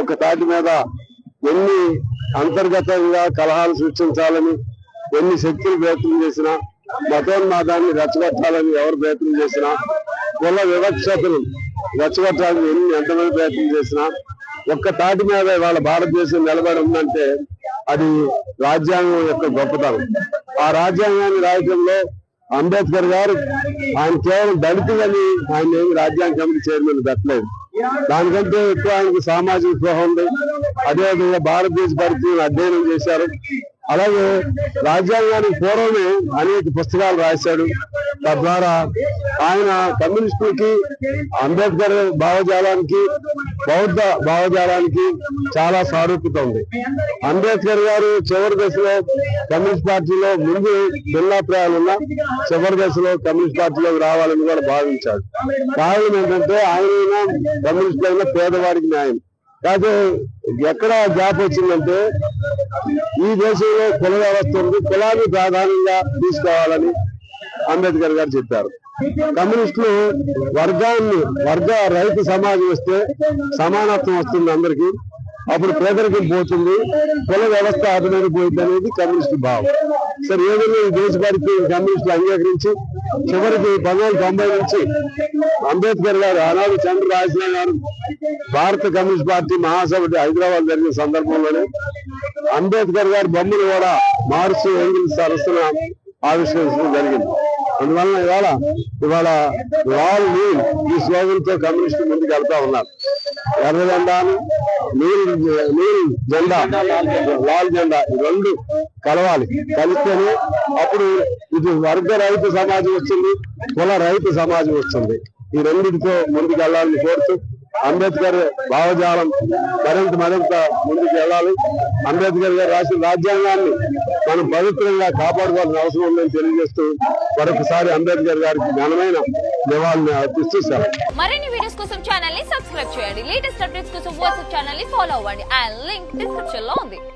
ఒక తాటి మీద ఎన్ని అంతర్గతంగా కలహాలు సృష్టించాలని ఎన్ని శక్తులు ప్రయత్నం చేసినా మతోన్మాదాన్ని రెచ్చగొట్టాలని ఎవరు ప్రయత్నం చేసినా కుల వివక్షతను రెచ్చగొట్టాలని ఎన్ని ఎంతమంది ప్రయత్నం చేసినా ఒక్క తాటి మీద వాళ్ళ భారతదేశం నిలబడి ఉందంటే అది రాజ్యాంగం యొక్క గొప్పతనం. ఆ రాజ్యాంగాన్ని రాయటంలో అంబేద్కర్ గారు ఆయన కేవలం దళితులని ఆయన ఏమి రాజ్యాంగ కమిటీ చైర్మన్ పెట్టలేదు. దానికంటే ఎక్కువ ఆయనకు సామాజిక స్పృహ ఉంది. అదేవిధంగా భారతదేశ పరిస్థితిని అధ్యయనం చేశారు. అలాగే రాజ్యాంగానికి పూర్వమే అనేక పుస్తకాలు రాశాడు. తద్వారా ఆయన కమ్యూనిస్టులకి అంబేద్కర్ భావజాలానికి బౌద్ధ భావజాలానికి చాలా సారూప్యత ఉంది. అంబేద్కర్ గారు చివరి దశలో కమ్యూనిస్ట్ పార్టీలో ముందు భిన్నాభిప్రాయాలున్నా చివరి దశలో కమ్యూనిస్ట్ పార్టీలోకి రావాలని కూడా భావించాడు. కారణం ఏంటంటే ఆయన కమ్యూనిస్ట్ అయినా పేదవాడికి న్యాయం. కాకపోతే ఎక్కడ గ్యాప్ వచ్చిందంటే ఈ దేశంలో కుల వ్యవస్థ ఉంది. కులాన్ని ప్రాధాన్యంగా తీసుకోవాలని అంబేద్కర్ గారు చెప్పారు. కమ్యూనిస్టులు వర్గాన్ని వర్గ రైతు సమాజం వస్తే సమానత్వం వస్తుంది అందరికీ. అప్పుడు పేదరికం పోతుంది కుల వ్యవస్థ అతనికి పోయింది అనేది కమ్యూనిస్టు భావం. సరే ఏదైనా ఈ దేశ పరిస్థితి కమ్యూనిస్టులు అంగీకరించి చివరికి పంతొమ్మిది తొంభై నుంచి అంబేద్కర్ గారు ఆనాడు చంద్ర రాజశేఖర గారు భారత కమ్యూనిస్ట్ పార్టీ మహాసభ హైదరాబాద్ జరిగిన సందర్భంలోనే అంబేద్కర్ గారి బొమ్మను కూడా మార్చు ఎంగిల్స్ సరస్సున ఆవిష్కరించడం జరిగింది. అందువలన ఇవాళ ఇవాళ లాల్ నీల్ ఈ స్లోగన్తో తో ముందుకు వెళ్తా ఉన్నారు. ఎర్ర జెండాను నీల్ నీల్ జెండా లాల్ జెండా ఈ రెండు కలవాలి. కలిస్తేనే అప్పుడు ఇది వర్గ రైతు సమాజం వచ్చింది కుల రైతు సమాజం వచ్చింది ఈ రెండింటితో ముందుకు వెళ్ళాలని కోరుతూ అంబేద్కర్ భావజాలం మరింత మరింత ముందుకు వెళ్ళాలి. అంబేద్కర్ గారు రాసిన రాజ్యాంగాన్ని మనం పవిత్రంగా కాపాడుకోవాల్సిన అవసరం ఉందని తెలియజేస్తూ మరొకసారి అంబేద్కర్ గారికి ఘనమైన నివాళిని అర్పిస్తూ సార్ మరిన్ని వీడియోస్ కోసం ఛానల్ని సబ్స్క్రైబ్ చేయండి. లేటెస్ట్ అప్డేట్స్ కోసం వాట్సాప్ ఛానల్ని ఫాలో అవ్వండి. అండ్ లింక్ డిస్క్రిప్షన్లో ఉంది.